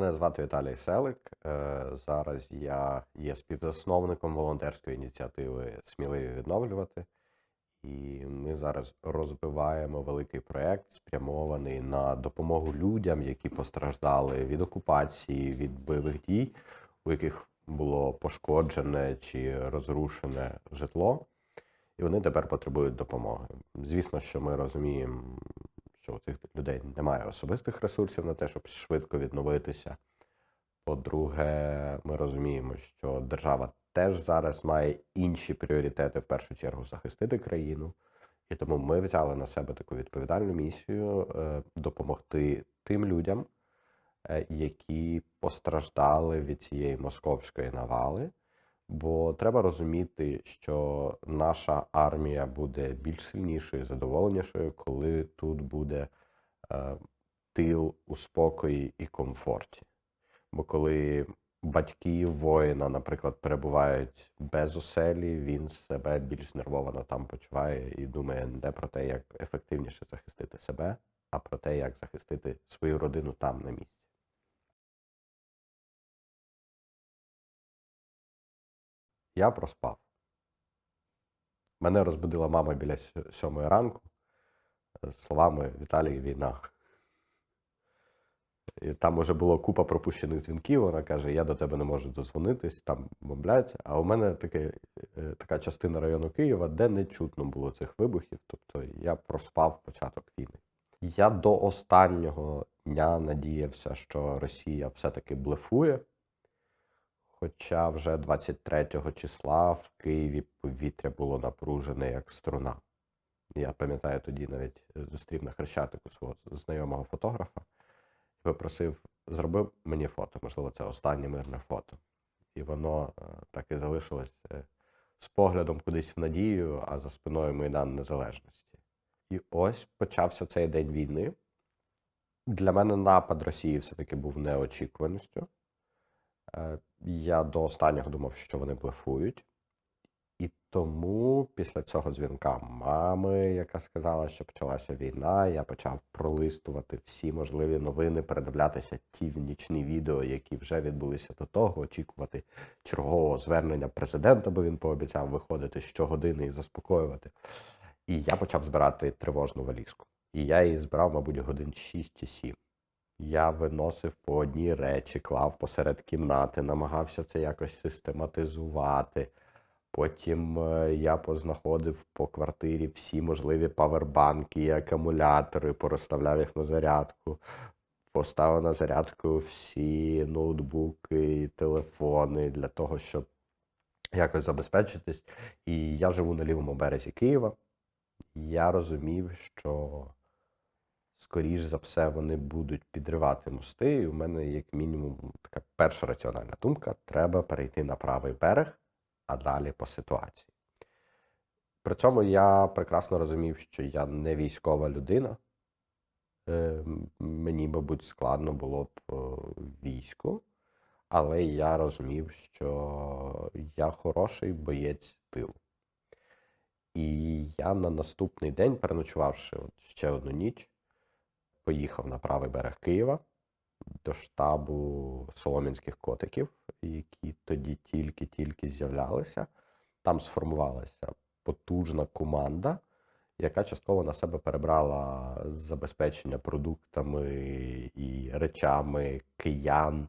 Мене звати Віталій Селик. Е, Зараз я є співзасновником волонтерської ініціативи Сміливі відновлювати. І ми зараз розбиваємо великий проєкт, спрямований на допомогу людям, які постраждали від окупації, від бойових дій, у яких було пошкоджене чи розрушене житло. І вони тепер потребують допомоги. Звісно, що ми розуміємо, що у цих людей немає особистих ресурсів на те, щоб швидко відновитися. По-друге, ми розуміємо, що держава теж зараз має інші пріоритети, в першу чергу, захистити країну. І тому ми взяли на себе таку відповідальну місію е, допомогти тим людям, е, які постраждали від цієї московської навали. Бо треба розуміти, що наша армія буде більш сильнішою, задоволенішою, коли тут буде е, тил у спокої і комфорті. Бо коли батьки воїна, наприклад, перебувають без оселі, він себе більш знервовано там почуває і думає не про те, як ефективніше захистити себе, а про те, як захистити свою родину там на місці. Я проспав. Мене розбудила мама біля сьомої ранку е, словами Віталій війна. І там уже було купа пропущених дзвінків. Вона каже: Я до тебе не можу дозвонитись, там бомблять. А у мене таке, е, така частина району Києва, де не чутно було цих вибухів. Тобто я проспав початок війни. Я до останнього дня надіявся, що Росія все-таки блефує. Хоча вже 23 числа в Києві повітря було напружене як струна. Я пам'ятаю, тоді навіть е, зустрів на Хрещатику свого знайомого фотографа і попросив, зроби мені фото. Можливо, це останнє мирне фото. І воно е, так і залишилось е, з поглядом кудись в надію, а за спиною Майдан Незалежності. І ось почався цей день війни. Для мене напад Росії все-таки був неочікуваністю. Е, Я до останнього думав, що вони блефують. І тому після цього дзвінка мами, яка сказала, що почалася війна, я почав пролистувати всі можливі новини, передивлятися ті нічні відео, які вже відбулися до того, очікувати чергового звернення президента, бо він пообіцяв виходити щогодини і заспокоювати. І я почав збирати тривожну валізку. І я її збирав, мабуть, годин 6 чи 7. Я виносив по одній речі, клав посеред кімнати, намагався це якось систематизувати. Потім е, я познаходив по квартирі всі можливі павербанки і акумулятори, порозставляв їх на зарядку, поставив на зарядку всі ноутбуки і телефони для того, щоб якось забезпечитись. І я живу на лівому березі Києва. Я розумів, що скоріш за все вони будуть підривати мости. І у мене, як мінімум, така перша раціональна думка: треба перейти на правий берег, а далі по ситуації. При цьому я прекрасно розумів, що я не військова людина. Е, Мені, мабуть, складно було б е, війську, але я розумів, що я хороший боєць тилу. І я на наступний день, переночувавши от ще одну ніч, поїхав на правий берег Києва до штабу солом'янських котиків, які тоді тільки-тільки з'являлися. Там сформувалася потужна команда, яка частково на себе перебрала забезпечення продуктами і речами киян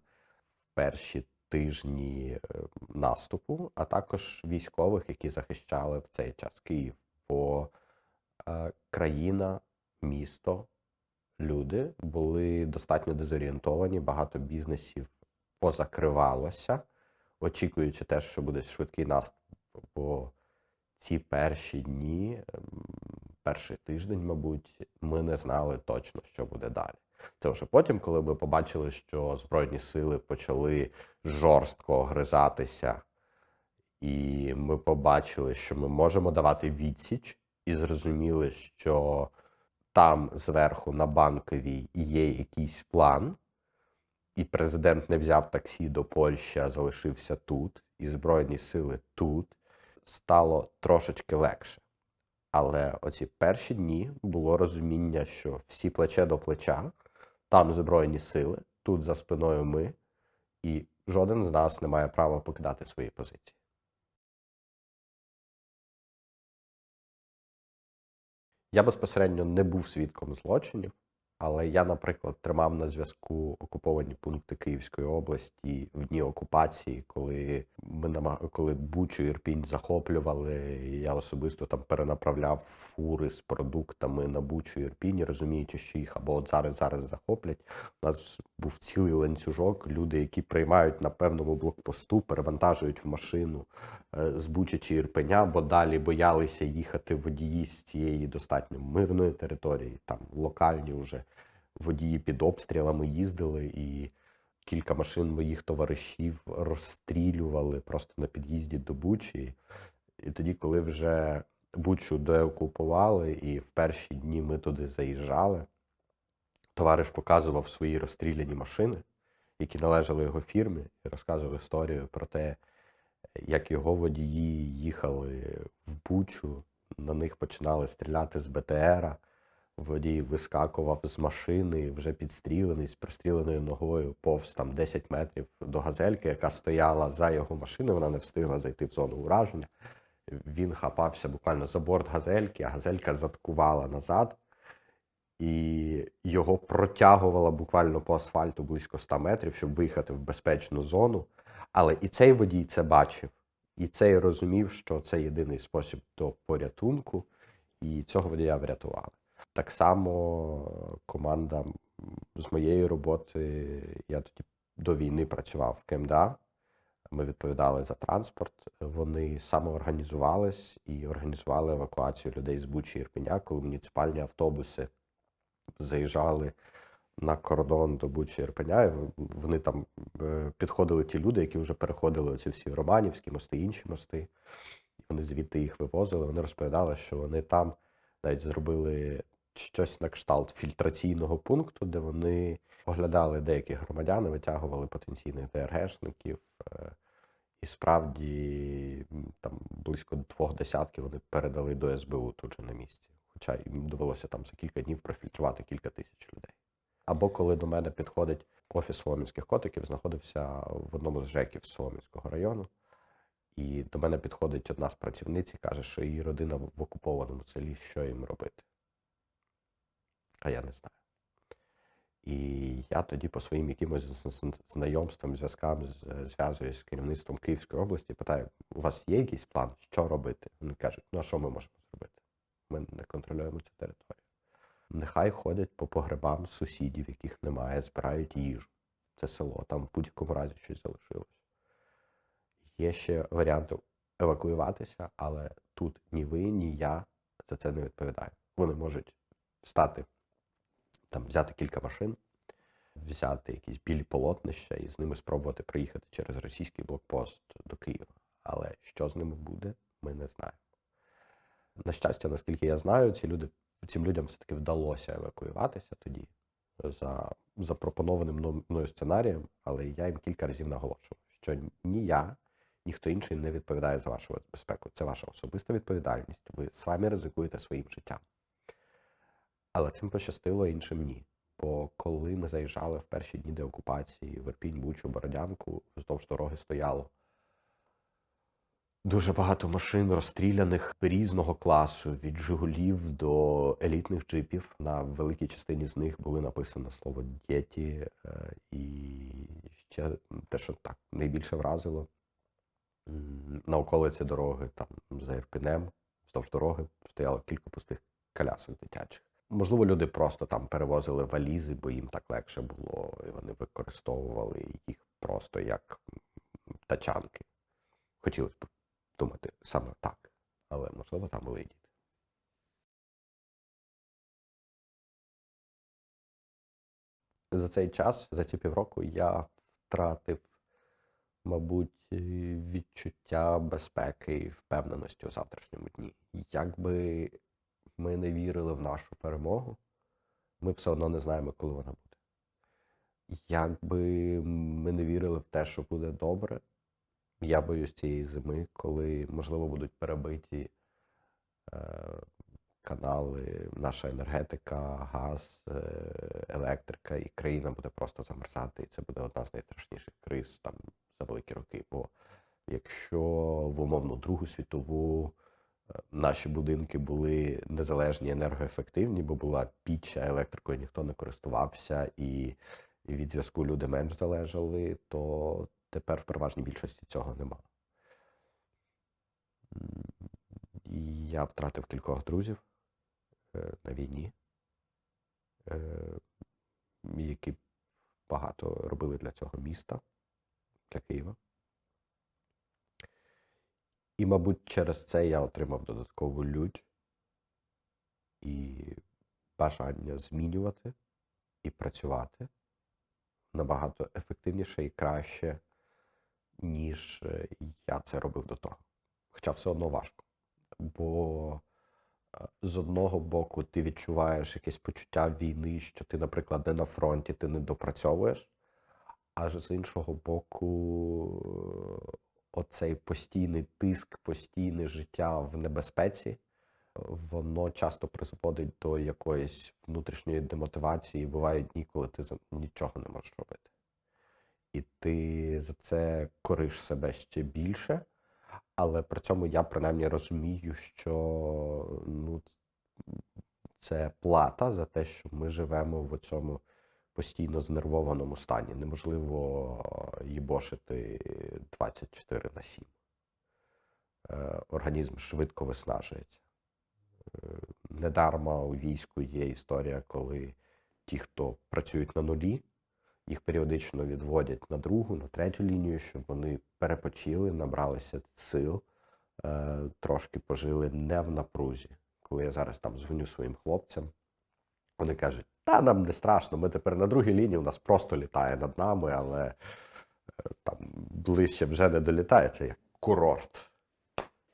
в перші тижні е, наступу, а також військових, які захищали в цей час Київ. Бо е, країна, місто, люди були достатньо дезорієнтовані, багато бізнесів позакривалося, очікуючи те, що буде швидкий наступ. Бо ці перші дні, ем, перший тиждень, мабуть, ми не знали точно, що буде далі. Це вже потім, коли ми побачили, що Збройні сили почали жорстко огризатися, і ми побачили, що ми можемо давати відсіч, і зрозуміли, що там зверху на банковій є якийсь план, і президент не взяв таксі до Польщі, а залишився тут, і Збройні сили тут, стало трошечки легше. Але оці перші дні було розуміння, що всі плече до плеча, там Збройні сили, тут за спиною ми, і жоден з нас не має права покидати свої позиції. Я безпосередньо не був свідком злочинів, але я, наприклад, тримав на зв'язку окуповані пункти Київської області в дні окупації, коли ми намаг... коли Бучу Ірпінь захоплювали. Я особисто там перенаправляв фури з продуктами на Бучу Ірпінь, розуміючи, що їх або от зараз зараз захоплять. У нас був цілий ланцюжок, люди, які приймають на певному блокпосту, перевантажують в машину е, з Бучі чи Ірпеня, бо далі боялися їхати водії з цієї достатньо мирної території, там локальні вже водії під обстрілами їздили, і кілька машин моїх товаришів розстрілювали просто на під'їзді до Бучі. І тоді, коли вже Бучу деокупували, і в перші дні ми туди заїжджали, товариш показував свої розстріляні машини, які належали його фірмі, і розказував історію про те, як його водії їхали в Бучу, на них починали стріляти з БТРа. Водій вискакував з машини, вже підстрілений, з простріленою ногою, повз там 10 метрів до газельки, яка стояла за його машиною. Вона не встигла зайти в зону ураження. Він хапався буквально за борт газельки, а газелька заткувала назад, і його протягувала буквально по асфальту близько 100 метрів, щоб виїхати в безпечну зону. Але і цей водій це бачив, і цей розумів, що це єдиний спосіб до порятунку, і цього водія врятували. Так само команда з моєї роботи, я тоді до війни працював в КМДА. Ми відповідали за транспорт. Вони самоорганізувались і організували евакуацію людей з Бучі і Ірпеня, коли муніципальні автобуси заїжджали на кордон до Бучі і Ірпеня. Вони там е, підходили ті люди, які вже переходили оці всі Романівські мости, інші мости. Вони звідти їх вивозили. Вони розповідали, що вони там навіть зробили щось на кшталт фільтраційного пункту, де вони оглядали деяких громадян, витягували потенційних ДРГшників. е, І справді там близько двох десятків вони передали до СБУ тут же на місці. Хоча їм довелося там за кілька днів профільтрувати кілька тисяч людей. Або коли до мене підходить офіс Соломінських котиків, знаходився в одному з ЖЕКів Соломінського району. І до мене підходить одна з працівниць і каже, що її родина в в окупованому селі, що їм робити. А я не знаю. І я тоді по своїм якимось знайомствам, зв'язкам зв'язуюсь з керівництвом Київської області, питаю, у вас є якийсь план, що робити? Вони кажуть, ну а що ми можемо зробити? Ми не контролюємо цю територію. Нехай ходять по погребам сусідів, яких немає, збирають їжу. Це село, там в будь-якому разі щось залишилось. Є ще варіанти евакуюватися, але тут ні ви, ні я за це не відповідаємо. Вони можуть встати, там, взяти кілька машин, взяти якісь білі полотнища і з ними спробувати приїхати через російський блокпост до Києва. Але що з ними буде, ми не знаємо. На щастя, наскільки я знаю, ці люди, цим людям все-таки вдалося евакуюватися тоді за запропонованим мною сценарієм, але я їм кілька разів наголошував, що ні я, ніхто інший не відповідає за вашу безпеку. Це ваша особиста відповідальність. Ви самі ризикуєте своїм життям. Але цим пощастило іншим ні. Бо коли ми заїжджали в перші дні деокупації в Ірпінь, Бучу, Бородянку, вздовж дороги стояло дуже багато машин розстріляних різного класу, від Жигулів до елітних джипів. На великій частині з них були написано слово дєті, е, і ще те, що так найбільше вразило на околиці дороги, там за Ірпінем, вздовж дороги стояло кілька пустих колясок дитячих. Можливо, люди просто там перевозили валізи, бо їм так легше було, і вони використовували їх просто як тачанки. Хотілося б думати саме так, але можливо там були діти. За цей час, за ці півроку, я втратив, мабуть, відчуття безпеки і впевненості у завтрашньому дні. Якби ми не вірили в нашу перемогу, ми все одно не знаємо, коли вона буде. Якби ми не вірили в те, що буде добре, я боюсь цієї зими, коли, можливо, будуть перебиті е, канали, наша енергетика, газ, е, електрика, і країна буде просто замерзати. І це буде одна з найстрашніших криз там за великі роки. Бо якщо в умовну Другу світову наші будинки були незалежні, енергоефективні, бо була піч, електрикою ніхто не користувався, і, від зв'язку люди менш залежали, то тепер в переважній більшості цього немає. Я втратив кількох друзів е, на війні, е, які багато робили для цього міста, для Києва. І, мабуть, через це я отримав додаткову лють і бажання змінювати і працювати набагато ефективніше і краще, ніж е, я це робив до того. Хоча все одно важко. Бо е, з одного боку ти відчуваєш якесь почуття війни, що ти, наприклад, не на фронті, ти не допрацьовуєш, аж з іншого боку, оцей постійний тиск, постійне життя в небезпеці, воно часто призводить до якоїсь внутрішньої демотивації. Бувають дні, коли ти нічого не можеш робити. І ти за це кориш себе ще більше. Але при цьому я принаймні розумію, що ну, це плата за те, що ми живемо в цьому постійно знервованому стані. Неможливо їбошити 24 на 7. Е, Організм швидко виснажується. Е, Недарма у війську є історія, коли ті, хто працюють на нулі, їх періодично відводять на другу, на третю лінію, щоб вони перепочили, набралися сил, е, трошки пожили не в напрузі. Коли я зараз там дзвоню своїм хлопцям, вони кажуть, та нам не страшно, ми тепер на другій лінії, у нас просто літає над нами, але е, там ближче вже не долітає, це як курорт.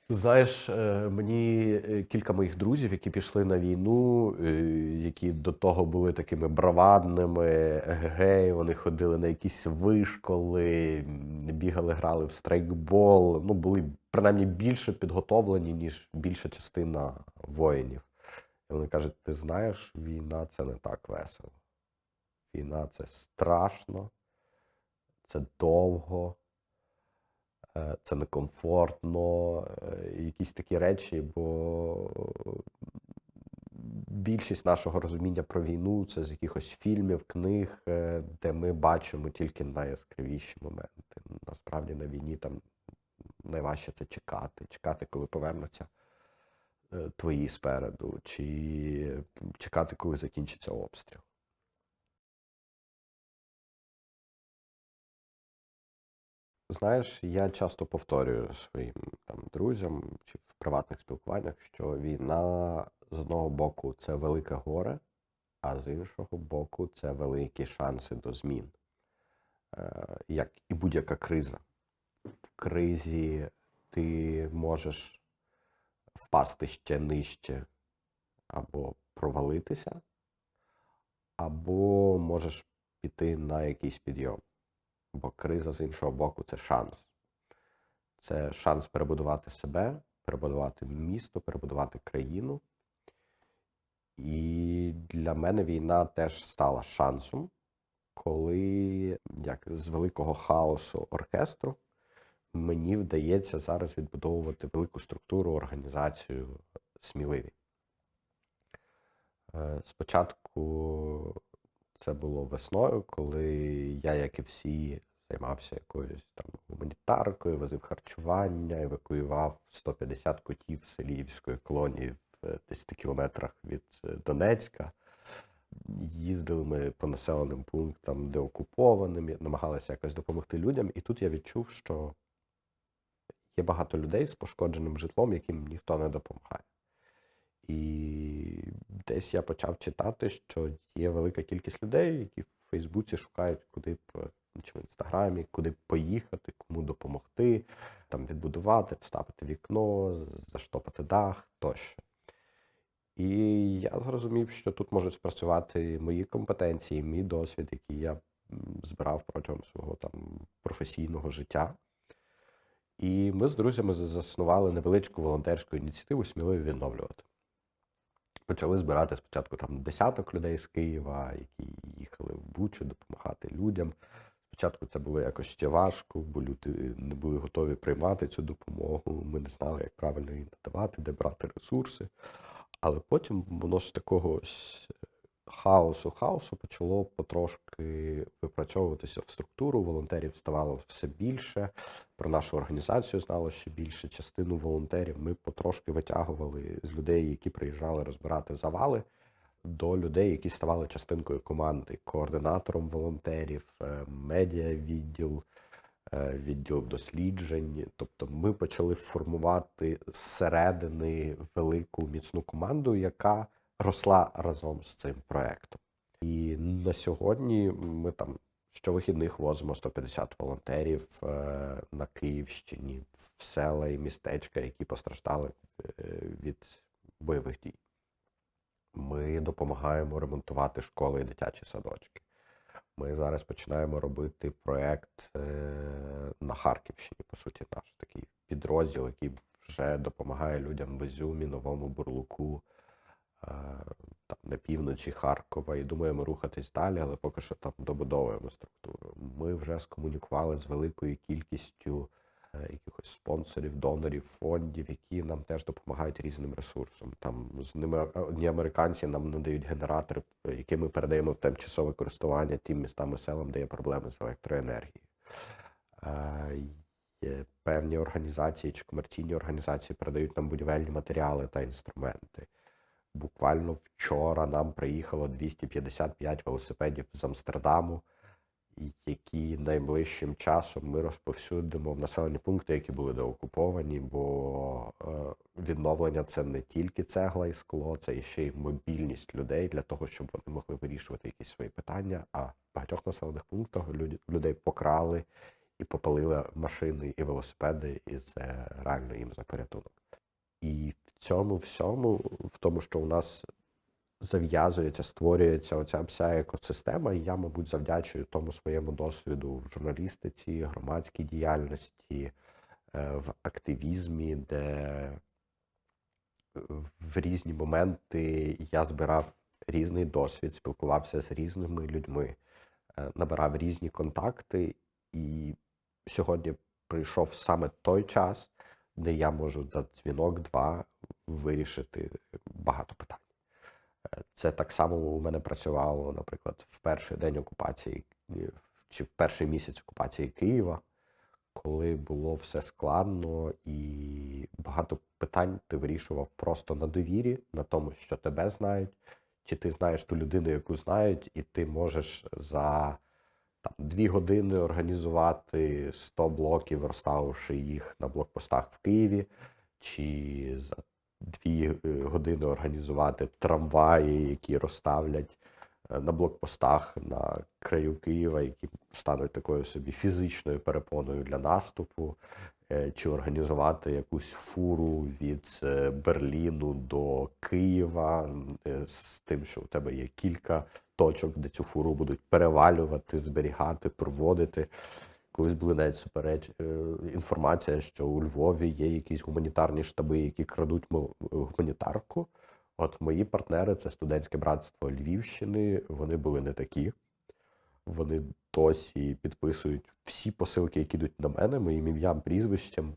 Знаєш, е, мені е, кілька моїх друзів, які пішли на війну, які до того були такими бравадними, гей, вони ходили на якісь вишколи, бігали, грали в страйкбол, ну, були принаймні більше підготовлені, ніж більша частина воїнів. І вони кажуть: ти знаєш, війна це не так весело. Війна це страшно, це довго. Е, це некомфортно, е, якісь такі речі, бо більшість нашого розуміння про війну це з якихось фільмів, книг, е, де ми бачимо тільки найяскравіші моменти. Насправді на війні там найважче це чекати, чекати, коли повернуться твої спереду, чи чекати, коли закінчиться обстріл. Знаєш, я часто повторюю своїм там друзям чи в приватних спілкуваннях, що війна з одного боку це велике горе, а з іншого боку, це великі шанси до змін. Е, як і будь-яка криза. В кризі ти можеш впасти ще нижче або провалитися, або можеш піти на якийсь підйом. Бо криза з іншого боку це шанс. Це шанс перебудувати себе, перебудувати місто, перебудувати країну. І для мене війна теж стала шансом, коли як з великого хаосу оркестру мені вдається зараз відбудовувати велику структуру, організацію сміливі. Е, Спочатку це було весною, коли я, як і всі, займався якоюсь там гуманітаркою, возив харчування, евакуював 150 котів з Селіївської колонії в 10 кілометрах від е, Донецька. Їздили ми по населеним пунктам, де окупованим, намагалися якось допомогти людям. І тут я відчув, що є багато людей з пошкодженим житлом, яким ніхто не допомагає. І десь я почав читати, що є велика кількість людей, які в Фейсбуці шукають, куди б чи в інстаграмі, куди б поїхати, кому допомогти, там відбудувати, вставити вікно, заштопати дах тощо. І я зрозумів, що тут можуть спрацювати мої компетенції, мій досвід, який я збирав протягом свого там професійного життя. І ми з друзями заснували невеличку волонтерську ініціативу сміливо відновлювати. Почали збирати спочатку там десяток людей з Києва, які їхали в Бучу допомагати людям. Спочатку це було якось ще важко, бо люди не були готові приймати цю допомогу. Ми не знали, як правильно її надавати, де брати ресурси. Але потім воно з такого хаосу, хаосу почало потрошки випрацьовуватися в структуру. Волонтерів ставало все більше. Про нашу організацію знало ще більше. Частину волонтерів ми потрошки витягували з людей, які приїжджали розбирати завали, до людей, які ставали частинкою команди, координатором волонтерів, е, медіа-відділ, е, відділ досліджень. Тобто ми почали формувати зсередини велику міцну команду, яка росла разом з цим проектом. І на сьогодні ми там щовихідних возимо 150 волонтерів е, на Київщині в села і містечка, які постраждали е, від бойових дій. Ми допомагаємо ремонтувати школи і дитячі садочки. Ми зараз починаємо робити проект е, на Харківщині, по суті, наш такий підрозділ, який вже допомагає людям в Ізюмі, Новому Бурлуку, там на півночі Харкова. І думаємо рухатись далі, але поки що там добудовуємо структуру. Ми вже скомунікували з великою кількістю е, якихось спонсорів, донорів, фондів, які нам теж допомагають різним ресурсам. Там з ними одні американці нам надають генератори, які ми передаємо в тимчасове користування тим містам і селам, де є проблеми з електроенергією. Е, Є певні організації чи комерційні організації передають нам будівельні матеріали та інструменти. Буквально вчора нам приїхало 255 велосипедів з Амстердаму, які найближчим часом ми розповсюдимо в населені пункти, які були деокуповані, бо е, відновлення це не тільки цегла і скло, це ще й мобільність людей для того, щоб вони могли вирішувати якісь свої питання. А в багатьох населених пунктах людей покрали і попалили машини і велосипеди, і це реально їм за порятунок. І в цьому всьому, в тому, що у нас зав'язується, створюється оця вся екосистема, я, мабуть, завдячую тому своєму досвіду в журналістиці, громадській діяльності, е, в активізмі, де в різні моменти я збирав різний досвід, спілкувався з різними людьми, е, набирав різні контакти, і сьогодні прийшов саме той час, де я можу за дзвінок-два вирішити багато питань. Е, Це так само у мене працювало, наприклад, в перший день окупації е, чи в перший місяць окупації Києва, коли було все складно і багато питань ти вирішував просто на довірі, на тому, що тебе знають, чи ти знаєш ту людину, яку знають, і ти можеш за там, дві години організувати 100 блоків, розставивши їх на блокпостах в Києві, чи за дві е, години організувати трамваї, які розставлять е, на блокпостах на краю Києва, які стануть такою собі фізичною перепоною для наступу, чи організувати якусь фуру від е, Берліну до Києва е, з тим, що у тебе є кілька точок, де цю фуру будуть перевалювати, зберігати, проводити. Колись були навіть супереч е, інформація, що у Львові є якісь гуманітарні штаби, які крадуть гуманітарку. От мої партнери це студентське братство Львівщини. Вони були не такі. Вони досі підписують всі посилки, які йдуть на мене, моїм ім'ям, прізвищем,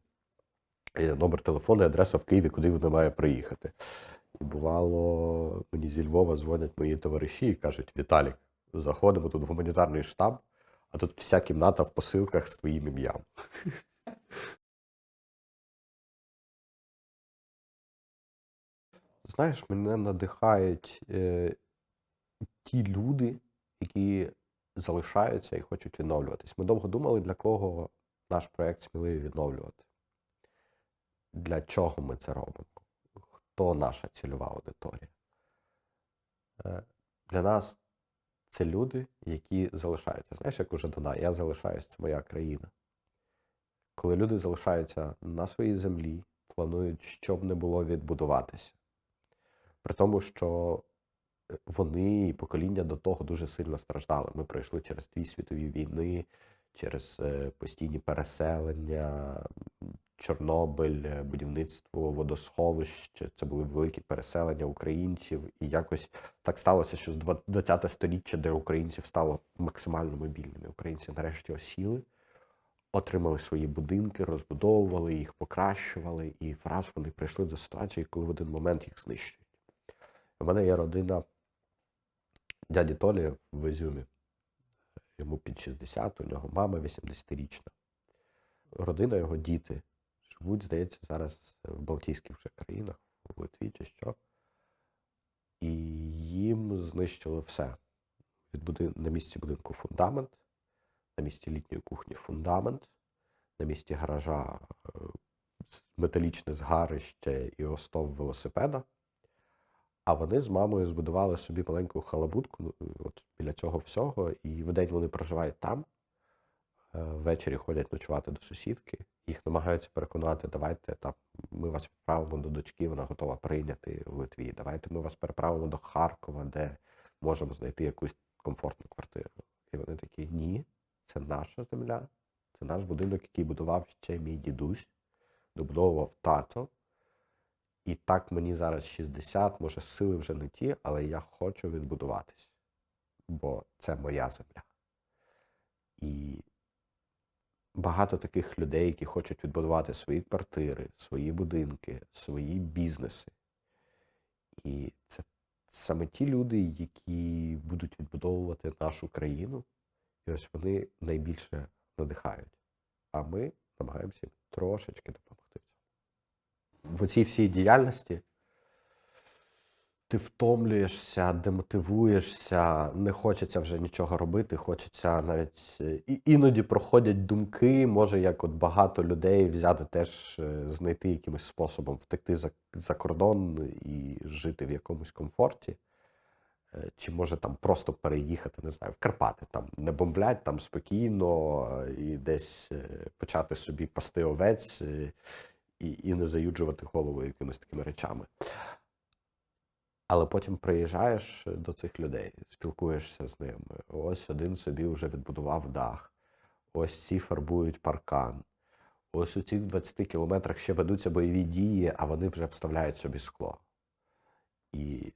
е, номер телефону, адреса в Києві, куди вони мають приїхати. І бувало, мені зі Львова дзвонять мої товариші і кажуть: Віталік, заходимо тут в гуманітарний штаб, а тут вся кімната в посилках з твоїм ім'ям. Знаєш, мене надихають е, ті люди, які залишаються і хочуть відновлюватись. Ми довго думали, для кого наш проєкт сміливі відновлювати. Для чого ми це робимо? Хто наша цільова аудиторія? Е, Для нас це люди, які залишаються. Знаєш, як уже Дана, я залишаюсь, це моя країна. Коли люди залишаються на своїй землі, планують, що б не було відбудуватися. При тому, що вони і покоління до того дуже сильно страждали. Ми пройшли через дві світові війни, через е, постійні переселення, Чорнобиль, е, будівництво водосховищ, це були великі переселення українців, і якось так сталося, що з 20 століття, де українців стало максимально мобільними, українці нарешті осіли, отримали свої будинки, розбудовували їх, покращували, і враз вони прийшли до ситуації, коли в один момент їх знищують. У мене є родина дяді Толі в Ізюмі. Йому під 60, у нього мама 80-річна. Родина його діти живуть, здається, зараз в Балтійських вже країнах, в Литві чи що. І їм знищили все. Від буди... На місці будинку фундамент, на місці літньої кухні фундамент, на місці гаража е, металічне згарище і остов велосипеда. А вони з мамою збудували собі маленьку халабутку ну, от біля цього всього, і вдень вони проживають там, е, ввечері ходять ночувати до сусідки, їх намагаються переконати, давайте там ми вас відправимо до дочки, вона готова прийняти в Литві. Давайте ми вас переправимо до Харкова, де можемо знайти якусь комфортну квартиру. І вони такі: ні, це наша земля, це наш будинок, який будував ще мій дідусь, добудовував тато. І так мені зараз 60, може, сили вже не ті, але я хочу відбудуватись, бо це моя земля. І багато таких людей, які хочуть відбудувати свої квартири, свої будинки, свої бізнеси. І це саме ті люди, які будуть відбудовувати нашу країну, і ось вони найбільше надихають. А ми намагаємося трошечки допомогти в цій всій діяльності ти втомлюєшся, демотивуєшся, не хочеться вже нічого робити, хочеться навіть і іноді проходять думки, може, як от багато людей взяти теж, е, знайти якимось способом втекти за, за кордон і жити в якомусь комфорті. Е, чи може там просто переїхати, не знаю, в Карпати, там не бомблять, там спокійно е, і десь почати собі пасти овець і і не заюджувати голову якимись такими речами. Але потім приїжджаєш до цих людей, спілкуєшся з ними. Ось один собі вже відбудував дах, ось ці фарбують паркан. Ось у цих 20 кілометрах ще ведуться бойові дії, а вони вже вставляють собі скло. І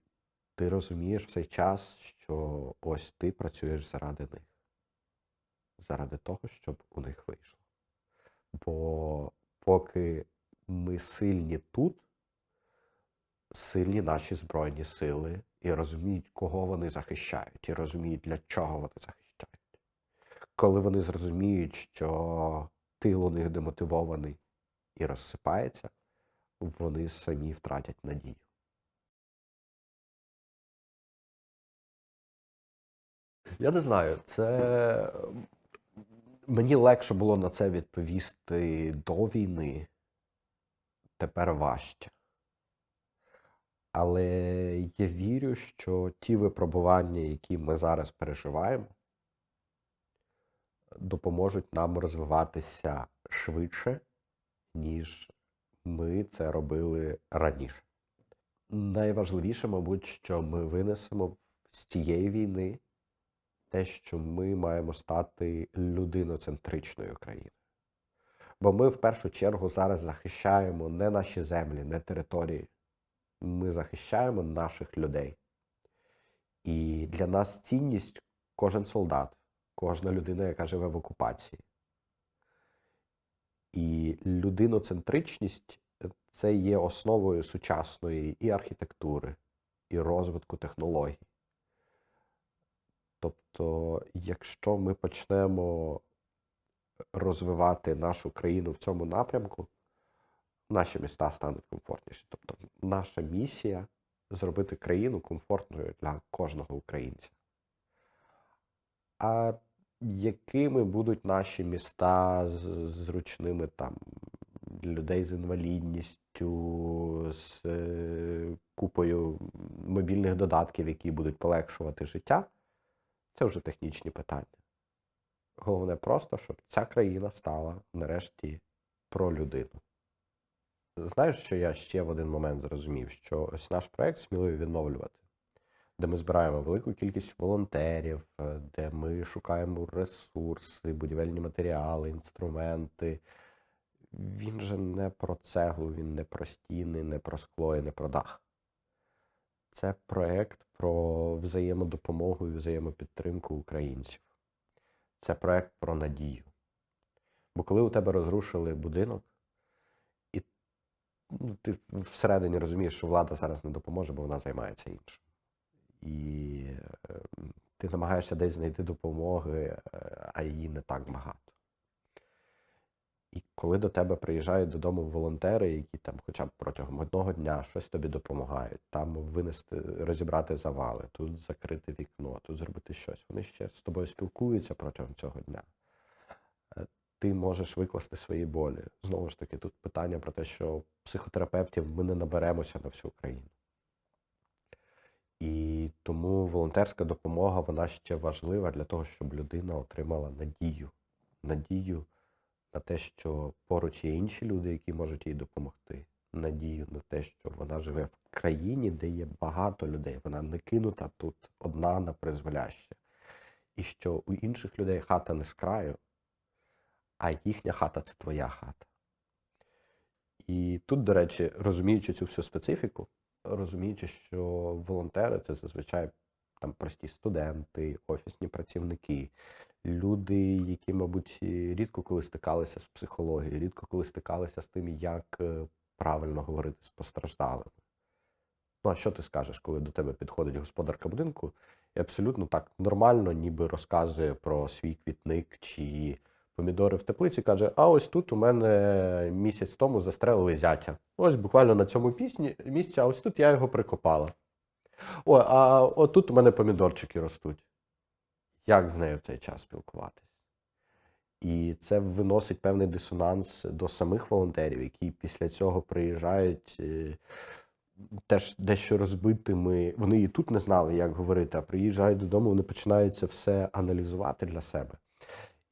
ти розумієш в цей час, що ось ти працюєш заради них, заради того, щоб у них вийшло. Бо поки ми сильні тут, сильні наші Збройні сили, і розуміють, кого вони захищають, і розуміють, для чого вони захищають. Коли вони зрозуміють, що тил у них демотивований і розсипається, вони самі втратять надію. Я не знаю, це мені легше було на це відповісти до війни тепер важче. Але я вірю, що ті випробування, які ми зараз переживаємо, допоможуть нам розвиватися швидше, ніж ми це робили раніше. Найважливіше, мабуть, що ми винесемо з цієї війни те, що ми маємо стати людиноцентричною країною. Бо ми в першу чергу зараз захищаємо не наші землі, не території. Ми захищаємо наших людей. І для нас цінність кожен солдат, кожна людина, яка живе в окупації. І людиноцентричність це є основою сучасної і архітектури, і розвитку технологій. Тобто, якщо ми почнемо розвивати нашу країну в цьому напрямку, наші міста стануть комфортніші. Тобто, наша місія зробити країну комфортною для кожного українця. А якими будуть наші міста з зручними там людей з інвалідністю, з е, купою мобільних додатків, які будуть полегшувати життя, це вже технічні питання. Головне просто, щоб ця країна стала нарешті про людину. Знаєш, що я ще в один момент зрозумів, що ось наш проект сміливо відновлювати, де ми збираємо велику кількість волонтерів, е, де ми шукаємо ресурси, будівельні матеріали, інструменти, він же не про цеглу, він не про стіни, не про скло і не про дах. Це проект про взаємодопомогу і взаємопідтримку українців. Це проект про надію. Бо коли у тебе розрушили будинок, і ну, ти всередині розумієш, що влада зараз не допоможе, бо вона займається іншим. І е, ти намагаєшся десь знайти допомоги, е, а її не так багато. І коли до тебе приїжджають додому волонтери, які там хоча б протягом одного дня щось тобі допомагають, там винести, розібрати завали, тут закрити вікно, тут зробити щось. Вони ще з тобою спілкуються протягом цього дня. Е, Ти можеш викласти свої болі. Знову ж таки, тут питання про те, що психотерапевтів ми не наберемося на всю країну. І тому волонтерська допомога вона ще важлива для того, щоб людина отримала надію. Надію на те, що поруч є інші люди, які можуть їй допомогти. Надію на те, що вона живе в країні, де є багато людей. Вона не кинута тут одна на призволяще. І що у інших людей хата не з краю, а їхня хата це твоя хата. І тут, до речі, розуміючи цю всю специфіку, розуміючи, що волонтери це зазвичай там прості студенти, офісні працівники, люди, які, мабуть, рідко коли стикалися з психологією, рідко коли стикалися з тим, як е, правильно говорити з постраждалими. Ну, а що ти скажеш, коли до тебе підходить господарка будинку і абсолютно так нормально, ніби розказує про свій квітник чи помідори в теплиці, каже: А ось тут у мене місяць тому застрелили зятя. Ось буквально на цьому пісні місці, а ось тут я його прикопала. О, а отут у мене помідорчики ростуть. Як з нею в цей час спілкуватись? І це виносить певний дисонанс до самих волонтерів, які після цього приїжджають е, теж дещо розбитими. Вони і тут не знали, як говорити, а приїжджають додому, вони починають це все аналізувати для себе.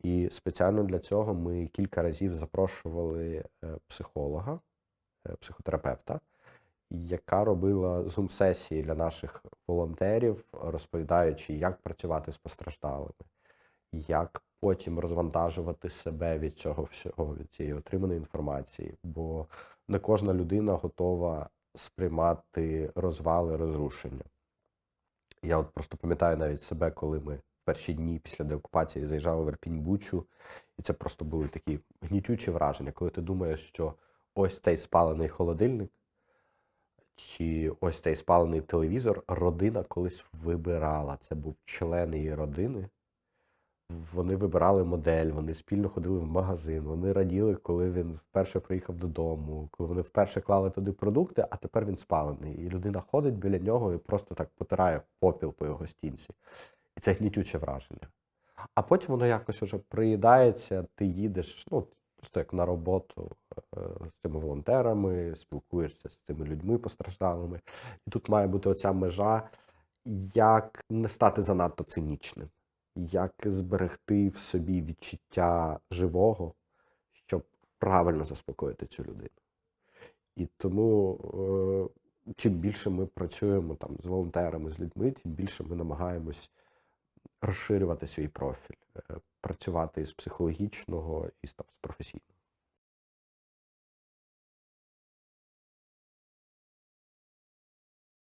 І спеціально для цього ми кілька разів запрошували е, психолога, е, психотерапевта, яка робила зум-сесії для наших волонтерів, розповідаючи, як працювати з постраждалими, як потім розвантажувати себе від цього всього, від цієї отриманої інформації. Бо не кожна людина готова сприймати розвали, розрушення. Я от просто пам'ятаю навіть себе, коли ми перші дні після деокупації заїжджали в Ірпінь Бучу, і це просто були такі гнітючі враження, коли ти думаєш, що ось цей спалений холодильник, чи ось цей спалений телевізор родина колись вибирала. Це був член її родини. Вони вибирали модель, вони спільно ходили в магазин, вони раділи, коли він вперше приїхав додому, коли вони вперше клали туди продукти, а тепер він спалений. І людина ходить біля нього і просто так потирає попіл по його стінці. І це гнітюче враження. А потім воно якось уже приїдається, ти їдеш, ну, просто як на роботу е, з цими волонтерами, спілкуєшся з цими людьми постраждалими. І тут має бути оця межа, як не стати занадто цинічним, як зберегти в собі відчуття живого, щоб правильно заспокоїти цю людину. І тому е, чим більше ми працюємо там з волонтерами, з людьми, тим більше ми намагаємось розширювати свій профіль, е, працювати з психологічного і з, професійного.